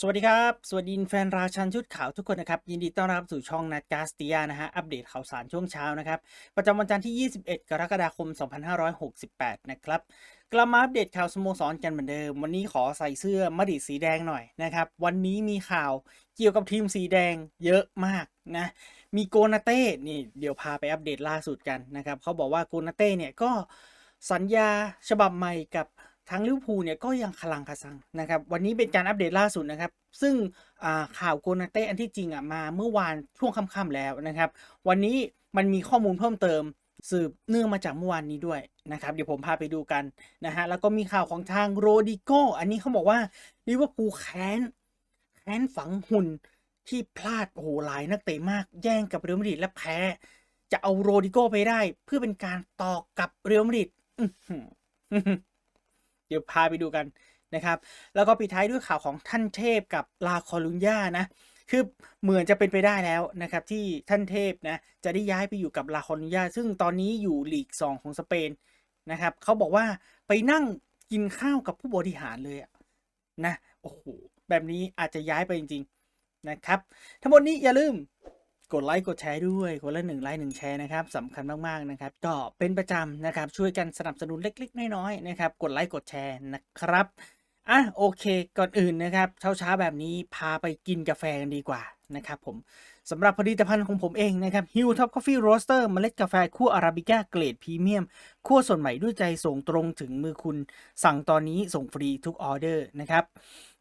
สวัสดีครับ สวัสดีแฟนราชันชุดขาวทุกคนนะครับ ยินดีต้อนรับสู่ช่องนัดกาสเตียนะฮะ อัปเดตข่าวสารช่วงเช้านะครับ ประจำวันจันทร์ที่ 21 กรกฎาคม 2568 นะครับ กลับมาอัปเดตข่าวสโมสรกันเหมือนเดิม วันนี้ขอใส่เสื้อมดิสีแดงหน่อยนะครับ วันนี้มีข่าวเกี่ยวกับทีมสีแดงเยอะมากนะ มีโกนาเต้ นี่เดี๋ยวพาไปอัปเดตล่าสุดกันนะครับ เขาบอกว่าโกนาเต้เนี่ยก็สัญญาฉบับใหม่กับ ทางลิเวอร์พูลเนี่ยก็ยังคลังคาซังนะครับ วันนี้เป็นการอัปเดตล่าสุดนะครับ ซึ่งข่าวโกนาเต้อันที่จริงอะมาเมื่อวานช่วงค่ำๆแล้วนะครับ วันนี้มันมีข้อมูลเพิ่มเติม สืบเนื่องมาจากเมื่อวานนี้ด้วยนะครับ เดี๋ยวผมพาไปดูกันนะฮะ แล้วก็มีข่าวของทางโรดิโกอันนี้เขาบอกว่าลิเวอร์พูลแค้นแค้นฝังหุ่นที่พลาดโอ้โหหลายนักเตะมากแย่งกับเรอัลมาดริดและแพ้ จะเอาโรดิโกไปได้ เพื่อเป็นการต่อกับเรอัลมาดริด เดี๋ยวพาไปดูกันนะครับ แล้วก็ปิดท้ายด้วยข่าวของท่านเทพกับลาคอลุญญานะคือเหมือนจะเป็นไปได้แล้วนะครับที่ท่านเทพนะจะได้ย้ายไปอยู่กับลาคอลุญญาซึ่งตอนนี้อยู่ลีก 2 ของสเปนนะครับเขาบอกว่าไปนั่งกินข้าวกับผู้บริหารเลยนะโอ้โหแบบนี้อาจจะย้ายไปจริงๆนะครับ ทั้งหมดนี้อย่าลืม กดไลค์กดแชร์ด้วยคนละหนึ่งไลค์หนึ่งแชร์นะครับสำคัญมากๆนะครับก็เป็นประจำนะครับช่วยกันสนับสนุนเล็กๆ น้อยๆนะครับกดไลค์กดแชร์นะครับอะโอเคก่อนอื่นนะครับเช้าๆแบบนี้พาไปกินกาแฟกันดีกว่า นะครับผมสำหรับผลิตภัณฑ์ของผมเองนะครับ Hill Top Coffee Roaster เมล็ดกาแฟคั่วอาราบิก้าเกรดพรีเมียมคั่วสดใหม่ด้วยใจส่งตรงถึงมือคุณ สั่งตอนนี้ส่งฟรีทุกออเดอร์นะครับ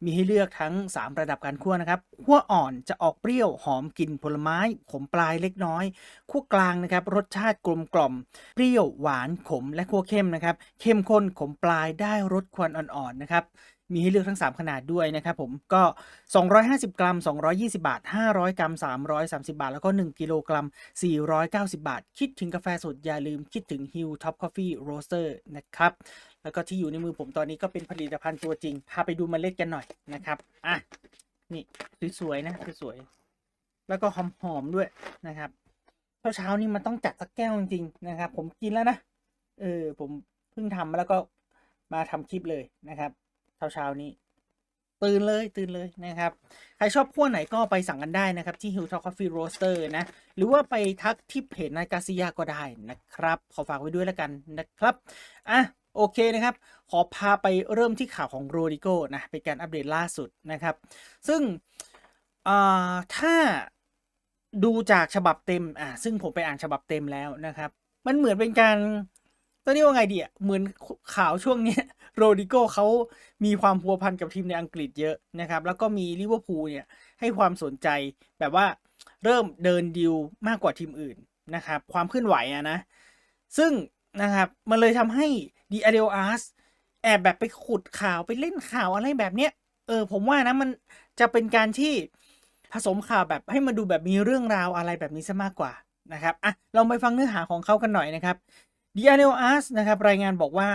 มีให้เลือกทั้ง 3 ระดับการคั่วนะครับคั่วอ่อนจะออกเปรี้ยวหอมกลิ่นผลไม้ ขมปลายเล็กน้อยคั่วกลางนะครับรสชาติกลมกล่อม เปรี้ยวหวานขมและคั่วเข้มนะครับเข้มข้นขมปลายได้รสควันอ่อนๆนะครับ มีให้เลือกทั้ง 3 ขนาดด้วยนะครับผมก็ 250 กรัม 220 บาท 500 กรัม 330 บาท แล้วก็ 1 กิโลกรัม 490 บาท คิดถึงกาแฟสดอย่าลืมคิดถึง Hill Top Coffee Roaster นะครับ แล้วก็ที่อยู่ในมือผมตอนนี้ก็เป็นผลิตภัณฑ์ตัวจริง พาไปดูเมล็ดกันหน่อยนะครับอะนี่สวยๆนะสวยๆแล้วก็หอมๆด้วยนะครับเช้าๆนี่มันต้องจัดสักแก้วจริงๆนะครับ ผมกินแล้วนะเออผมเพิ่งทำแล้วก็มาทำคลิปเลยนะครับ เช้าๆนี้ ตื่นเลยตื่นเลยนะครับ ใครชอบขั้วไหนก็ไปสั่งกันได้นะครับ ที่ Hilltop Coffee Roaster นะ หรือว่าไปทักที่เพจนายกาซิยาก็ได้นะครับ ขอฝากไว้ด้วยแล้วกันนะครับอะโอเคนะครับ ขอพาไปเริ่มที่ข่าวของโรดิโกนะ เป็นการอัปเดตล่าสุดนะครับ ซึ่งอ่าถ้าดูจากฉบับเต็มอ่าซึ่งผมไปอ่านฉบับเต็มแล้วนะครับ มันเหมือนเป็นการ ต้องเรียกว่าไงดีอะเหมือนข่าวช่วงนี้โรดิโกเขามีความพัวพันกับทีมในอังกฤษเยอะนะครับ แล้วก็มีลิเวอร์พูลเนี่ยให้ความสนใจแบบว่าเริ่มเดินดิวมากกว่าทีมอื่นนะครับ ความเคลื่อนไหวอะนะ ซึ่งนะครับมันเลยทำให้ดีอาเดลอาร์สแอบแบบไปขุดข่าวไปเล่นข่าวอะไรแบบเนี้ยเออผมว่านะมันจะเป็นการที่ผสมข่าวแบบให้มาดูแบบมีเรื่องราวอะไรแบบนี้ซะมากกว่านะครับอะเราไปฟังเนื้อหาของเขากันหน่อยนะครับ ดีอาเดลอาร์สนะครับรายงานบอกว่า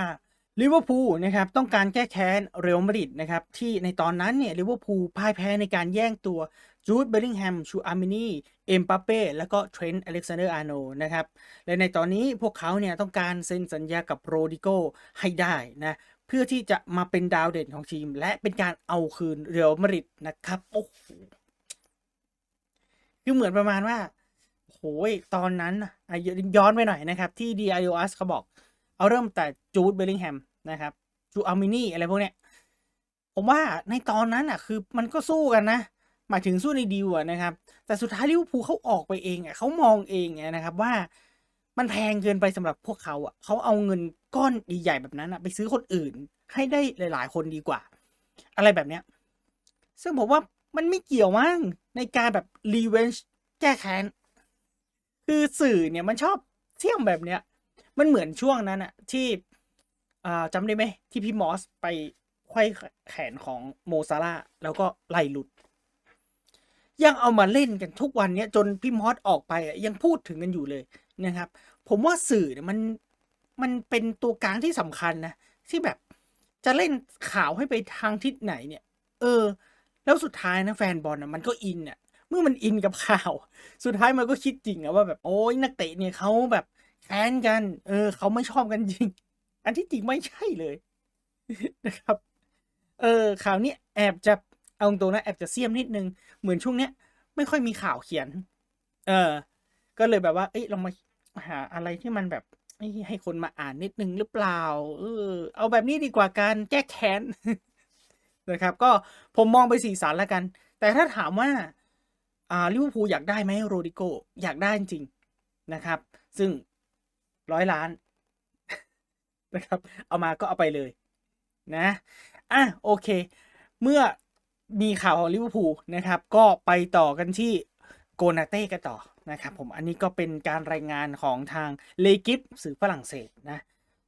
ลิเวอร์พูลนะครับต้องการแก้แค้นเรอัลมาดริดนะครับที่ในตอนนั้นเนี่ยลิเวอร์พูลพ่ายแพ้ในการแย่งตัวจูดเบลลิงแฮมชูอาร์มินีเอ็มปาเป้แล้วก็เทรนต์อเล็กซานเดอร์อาร์โนนะครับและในตอนนี้พวกเขาเนี่ยต้องการเซ็นสัญญากับโรดิโกให้ได้นะเพื่อที่จะมาเป็นดาวเด่นของทีม และเป็นการเอาคืนเรอัลมาดริดนะครับโอ้โหคือเหมือนประมาณว่า หยตอนนั้นย้อนไปหน่อยนะครับที่ DIOS เขาบอก เอาเริ่มแต่จูดเบลลิงแฮมนะครับจูอามินีอะไรพวกเนี้ยผมว่าในตอนนั้นอะคือมันก็สู้กันนะ หมายถึงสู้ในดีลอะนะครับ แต่สุดท้ายลิเวอร์พูลเขาออกไปเองอะเขามองเองนะครับว่ามันแพงเกินไปสำหรับพวกเขาอะเขาเอาเงินก้อนใหญ่ๆแบบนั้นอะไปซื้อคนอื่นให้ได้หลาย ๆ คนดีกว่า อะไรแบบเนี้ยซึ่งผมว่ามันไม่เกี่ยวมั้งในการแบบรีเวนจ์แก้แค้น คือสื่อเนี่ยมันชอบเที่ยมแบบเนี้ย มันเหมือนช่วงนั้นอะที่อ่าจำได้ไหมที่พี่มอสไปไขว้แขนของโมซาร่าแล้วก็ไล่หลุด ยังเอามาเล่นกันทุกวันเนี้ยจนพี่มอสออกไปอะยังพูดถึงกันอยู่เลยนะครับ ผมว่าสื่อเนี่ยมันมันเป็นตัวกลางที่สำคัญนะที่แบบจะเล่นข่าวให้ไปทางทิศไหนเนี่ย เออ แล้วสุดท้ายนะแฟนบอลนะมันก็อินอะ เมื่อมันอินกับข่าว สุดท้ายมันก็คิดจริงอะว่าแบบโอ้ยนักเตะเนี่ยเขาแบบแค้นกัน เออเขาไม่ชอบกันจริง อันที่จริงไม่ใช่เลยนะครับ เออข่าวนี้แอบจะเอาตรงนะแอบจะเสียมนิดนึง เหมือนช่วงเนี้ย ไม่ค่อยมีข่าวเขียน เออ ก็เลยแบบว่า เอ้ยลองมาหาอะไรที่มันแบบให้คนมาอ่านนิดนึงหรือเปล่า เออ เอาแบบนี้ดีกว่าการแก้แค้นนะครับ ก็ผมมองไปสีสันแล้วกัน แต่ถ้าถามว่า อ่าลิเวอร์พูลอยากได้ไหมโรดิโกอยากได้จริงๆนะครับ ซึ่งร้อยล้านนะครับ เอามาก็เอาไปเลยนะอะโอเค เมื่อมีข่าวของลิเวอร์พูลนะครับ ก็ไปต่อกันที่โกนาเต้กันต่อนะครับผมอันนี้ก็เป็นการรายงานของทางเลกิฟสื่อฝรั่งเศสนะ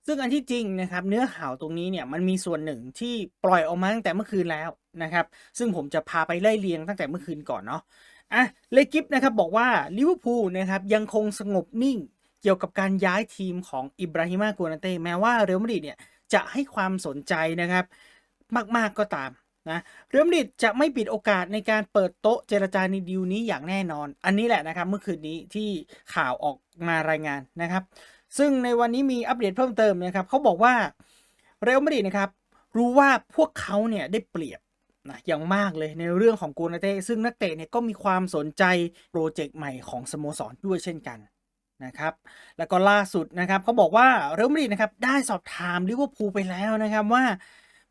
ซึ่งอันที่จริงนะครับเนื้อข่าวตรงนี้เนี่ยมันมีส่วนหนึ่งที่ปล่อยออกมาตั้งแต่เมื่อคืนแล้วนะครับ ซึ่งผมจะพาไปไล่เรียงตั้งแต่เมื่อคืนก่อนเนาะ อะเลกิฟนะครับบอกว่าลิเวอร์พูลนะครับยังคงสงบนิ่งเกี่ยวกับการย้ายทีมของอิบราฮิมาโกนาเต้แม้ว่าเรอัลมาดริดเนี่ยจะให้ความสนใจนะครับมากๆก็ตามนะเรอัลมาดริดจะไม่ปิดโอกาสในการเปิดโต๊ะเจรจาในดีลนี้อย่างแน่นอน อันนี้แหละนะครับเมื่อคืนนี้ที่ข่าวออกมารายงานนะครับ ซึ่งในวันนี้มีอัปเดตเพิ่มเติมนะครับเขาบอกว่าเรอัลมาดริดนะครับรู้ว่าพวกเขาเนี่ยได้เปรียบ นะอย่างมากเลยในเรื่องของโกนาเต้ซึ่งนักเตะเนี่ยก็มีความสนใจโปรเจกต์ใหม่ของสโมสรด้วยเช่นกันนะครับแล้วก็ล่าสุดนะครับเขาบอกว่าเรอัลมาดริดนะครับได้สอบถามลิเวอร์พูลไปแล้วนะครับว่า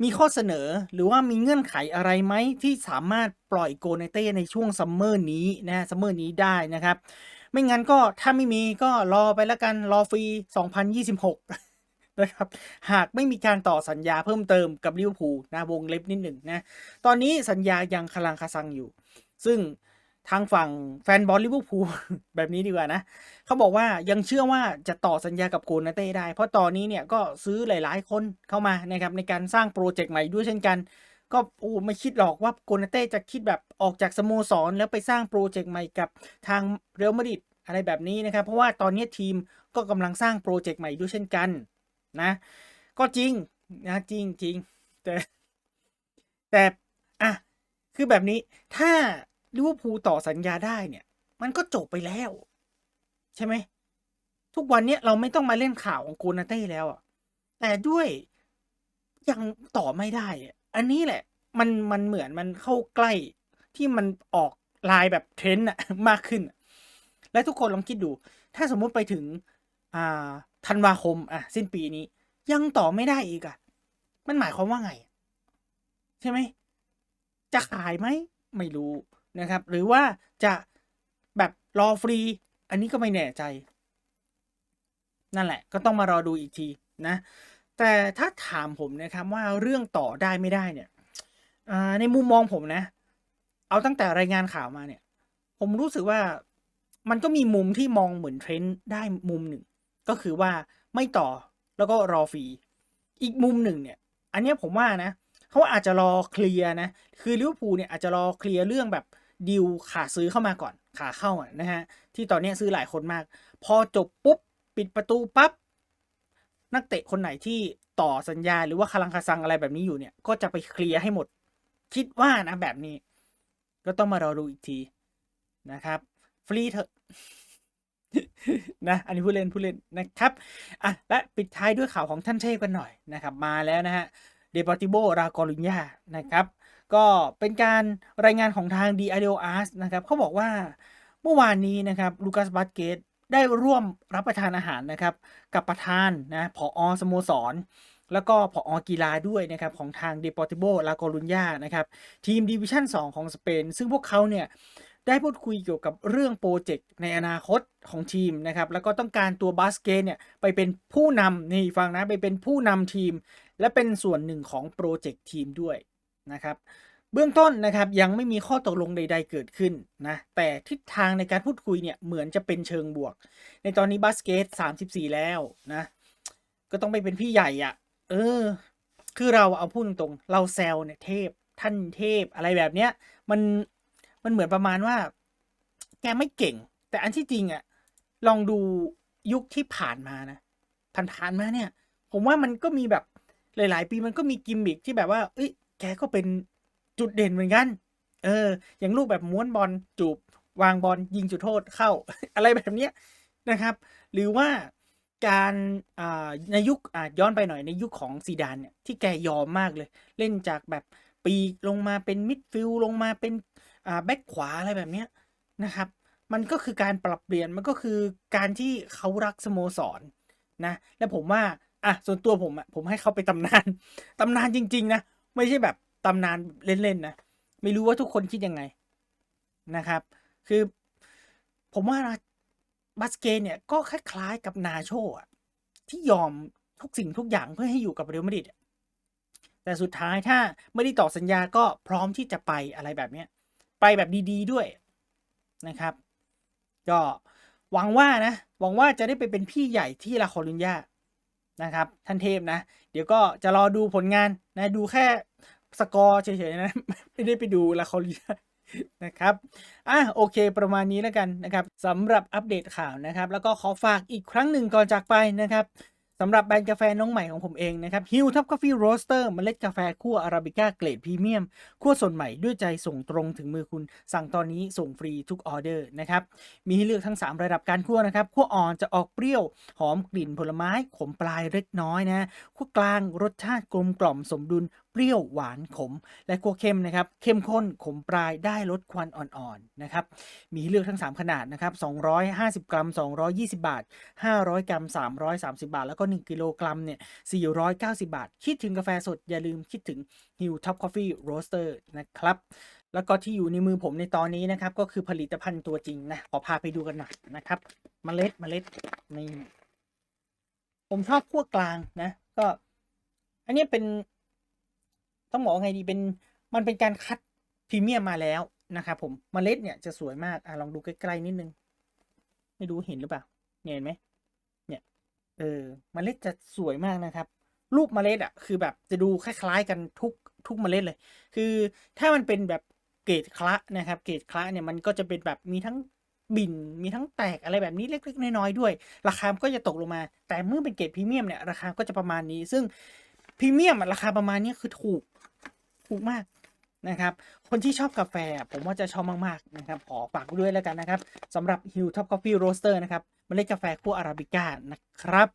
มีข้อเสนอหรือว่ามีเงื่อนไขอะไรไหมที่สามารถปล่อยโกเนเต้ในช่วงซัมเมอร์นี้นะซัมเมอร์นี้ได้นะครับ ไม่งั้นก็ถ้าไม่มีก็รอไปแล้วกันรอฟรี 2026 นะครับ หากไม่มีการต่อสัญญาเพิ่มเติมกับลิเวอร์พูลนะวงเล็บนิดหนึ่งนะ ตอนนี้สัญญายังคลังคาซังอยู่ ซึ่งทางฝั่งแฟนบอลลิเวอร์พูลแบบนี้ดีกว่านะเขาบอกว่ายังเชื่อว่าจะต่อสัญญากับโกนาเต้ได้ เพราะตอนนี้เนี่ยก็ซื้อหลาย ๆ คนเข้ามานะครับในการสร้างโปรเจกต์ใหม่ด้วยเช่นกัน ก็โอ้ไม่คิดหรอกว่าโกนาเต้จะคิดแบบออกจากสโมสรแล้วไปสร้างโปรเจกต์ใหม่กับทางเรอัลมาดริดอะไรแบบนี้นะครับ เพราะว่าตอนนี้ทีมก็กำลังสร้างโปรเจกต์ใหม่ด้วยเช่นกัน นะ ก็จริงนะจริงจริงแต่แต่อะคือแบบนี้ถ้าลิเวอร์พูลต่อสัญญาได้เนี่ย มันก็จบไปแล้ว ใช่ไหม ทุกวันนี้เราไม่ต้องมาเล่นข่าวของโกนาเต้แล้วอะแต่ด้วยยังต่อไม่ได้อะอันนี้แหละ มันมันเหมือนมันเข้าใกล้ที่มันออกลายแบบเทรนด์อะมากขึ้น และทุกคนลองคิดดู ถ้าสมมุติไปถึงอ่า ธันวาคมอะสิ้นปีนี้ ยังต่อไม่ได้อีกอะ มันหมายความว่าไง ใช่ไหม จะขายไหม ไม่รู้นะครับ หรือว่าจะแบบรอฟรี อันนี้ก็ไม่แน่ใจ นั่นแหละ ก็ต้องมารอดูอีกทีนะ แต่ถ้าถามผมนะครับว่าเรื่องต่อได้ไม่ได้เนี่ยในมุมมองผมนะ เอาตั้งแต่รายงานข่าวมาเนี่ย ผมรู้สึกว่ามันก็มีมุมที่มองเหมือนเทรนด์ได้มุมหนึ่ง ก็คือว่าไม่ต่อแล้วก็รอฟรีอีกมุมหนึ่งเนี่ย อันนี้ผมว่านะเขาอาจจะรอเคลียร์นะ คือลิเวอร์พูลเนี่ยอาจจะรอเคลียร์เรื่องแบบดิวขาซื้อเข้ามาก่อนขาเข้าอะนะฮะที่ตอนนี้ซื้อหลายคนมาก พอจบปุ๊บปิดประตูปั๊บนักเตะคนไหนที่ต่อสัญญาหรือว่าคารังคาซังอะไรแบบนี้อยู่เนี่ยก็จะไปเคลียร์ให้หมด คิดว่านะแบบนี้ ก็ต้องมารอดูอีกทีนะครับ ฟรีเถอะ นะอันนี้ผู้เล่นผู้เล่นนะครับอะและปิดท้ายด้วยข่าวของท่านเทพกันหน่อยนะครับ มาแล้วนะฮะเดปอติโบรากอลุญญานะครับ ก็เป็นการรายงานของทาง d ีอ d อ a r นะครับเขาบอกว่าเมื่อวานนี้นะครับลูคัสบัตเกตได้ร่วมรับประทานอาหารนะครับ กับประธานนะผอสโมสร แล้วก็ผอกีฬาด้วยนะครับของทางเดปอติโบลากอลุญญานะครับ ทีมดิวิชั่น 2 ของสเปน ซึ่งพวกเขาเนี่ย ได้พูดคุยเกี่ยวกับเรื่องโปรเจกต์ในอนาคตของทีมนะครับ แล้วก็ต้องการตัวบาสเกตเนี่ยไปเป็นผู้นำนี่ฟังนะไปเป็นผู้นำทีม และเป็นส่วนหนึ่งของโปรเจกต์ทีมด้วยนะครับ เบื้องต้นนะครับยังไม่มีข้อตกลงใด ๆ เกิดขึ้นนะแต่ทิศทางในการพูดคุยเนี่ยเหมือนจะเป็นเชิงบวก ในตอนนี้บาสเกต34 แล้วนะก็ต้องไปเป็นพี่ใหญ่อะ่ะ เออ คือเราเอาพูดตรงๆเราแซวเนี่ยเทพท่านเทพอะไรแบบเนี้ย มัน มันเหมือนประมาณว่า แกไม่เก่ง แต่อันที่จริงอะ่ะลองดูยุคที่ผ่านมานะผ่านๆมาเนี่ย ผมว่ามันก็มีแบบหลาย ๆ ปีมันก็มีกิมมิคที่แบบว่า เอ้ย แกก็เป็นจุดเด่นเหมือนกัน เออ อย่างลูกแบบม้วนบอลจูบ วางบอลยิงจุดโทษเข้า อะไรแบบเนี้ยนะครับ หรือว่าการในยุคย้อนไปหน่อยในยุคของซีดานเนี่ยที่แกยอมมากเลย เล่นจากแบบปีกลงมาเป็นมิดฟิลด์ลงมาเป็น อ่าแบ็คขวาอะไรแบบเนี้ยนะครับ มันก็คือการปรับเปลี่ยนมันก็คือการที่เขารักสโมสรนะ และผมว่าอะส่วนตัวผมอะผมให้เขาไปตำนานตำนานจริง ๆ นะ ไม่ใช่แบบตำนานเล่นๆนะไม่รู้ว่าทุกคนคิดยังไงนะครับ คือผมว่านะบาสเกตเนี่ยก็คล้ายๆกับนาโชะที่ยอมทุกสิ่งทุกอย่างเพื่อให้อยู่กับเรอัลมาดริดแต่สุดท้ายถ้าไม่ได้ต่อสัญญาก็พร้อมที่จะไปอะไรแบบเนี้ย ไปแบบดีๆด้วยนะครับ ก็หวังว่านะหวังว่าจะได้ไปเป็นพี่ใหญ่ที่ลาคอรุญญานะครับ ท่านเทพนะ เดี๋ยวก็จะรอดูผลงานนะดูแค่สกอร์เฉยๆนะไม่ได้ไปดูลาคอรุญญานะครับ อะโอเคประมาณนี้แล้วกันนะครับสำหรับอัปเดตข่าวนะครับ แล้วก็ขอฝากอีกครั้งหนึ่งก่อนจากไปนะครับ สำหรับแบรนด์กาแฟน้องใหม่ของผมเองนะครับฮิลทับกาแฟโรสเตอร์เมล็ดกาแฟคั่วอาราบิก้าเกรดพรีเมียมคั่วสดใหม่ด้วยใจส่งตรงถึงมือคุณ สั่งตอนนี้ส่งฟรีทุกออเดอร์นะครับมีให้เลือกทั้ง 3 ระดับการคั่วนะครับคั่วอ่อนจะออกเปรี้ยว หอมกลิ่นผลไม้ ขมปลายเล็กน้อยนะคั่วกลางรสชาติกลมกล่อมสมดุลเปรี้ยวหวานขม และคัวเข้มนะครับเข้มข้นขมปลายได้ลดควันอ่อนๆนะครับมีเลือกทั้ง 3 ขนาดนะครับ250 กรัม 220 บาท 500 กรัม 330 บาท แล้วก็ 1 กิโลกรัมเนี่ย490 บาท คิดถึงกาแฟสดอย่าลืมคิดถึง Hill Top Coffee Roaster นะครับแล้วก็ที่อยู่ในมือผมในตอนนี้นะครับก็คือผลิตภัณฑ์ตัวจริงนะขอพาไปดูกันหน่อยนะครับเมล็ดเมล็ดนี่ผมชอบขั้วกลางนะ ก็ อันนี้เป็น ต้องบอกไงดีเป็นมันเป็นการคัดพรีเมียมมาแล้วนะครับผมเมล็ดเนี่ยจะสวยมากอะลองดูใกล้ๆนิดนึง ไม่รู้เห็นหรือเปล่าเห็นไหมเนี่ยเออเมล็ดจะสวยมากนะครับ รูปเมล็ดอะคือแบบจะดูคล้ายๆกันทุกทุกเมล็ดเลย คือถ้ามันเป็นแบบเกรดคละนะครับ เกรดคละเนี่ยมันก็จะเป็นแบบมีทั้งบินมีทั้งแตกอะไรแบบนี้เล็ก ๆ น้อยๆด้วย ราคาก็จะตกลงมา แต่เมื่อเป็นเกรดพรีเมียมเนี่ยราคาก็จะประมาณนี้ ซึ่งพรีเมียมราคาประมาณนี้คือถูก ถูกมากนะครับคนที่ชอบกาแฟผมว่าจะชอบมากๆนะครับขอฝากด้วยแล้วกันนะครับสำหรับ Hill Top Coffee Roaster นะครับเมล็ดกาแฟคั่วอาราบิก้านะครับ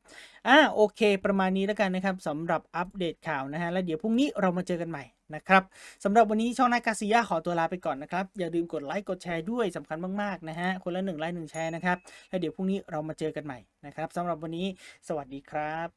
อ่าโอเค ประมาณนี้แล้วกันนะครับสำหรับอัปเดตข่าวนะฮะแล้วเดี๋ยวพรุ่งนี้เรามาเจอกันใหม่นะครับสำหรับวันนี้ช่องนากาซียาขอตัวลาไปก่อนนะครับ อย่าลืมกดไลค์กดแชร์ด้วยสำคัญมากๆนะฮะคนละหนึ่งไลค์หนึ่งแชร์นะครับแล้วเดี๋ยวพรุ่งนี้เรามาเจอกันใหม่นะครับสำหรับวันนี้สวัสดีครับ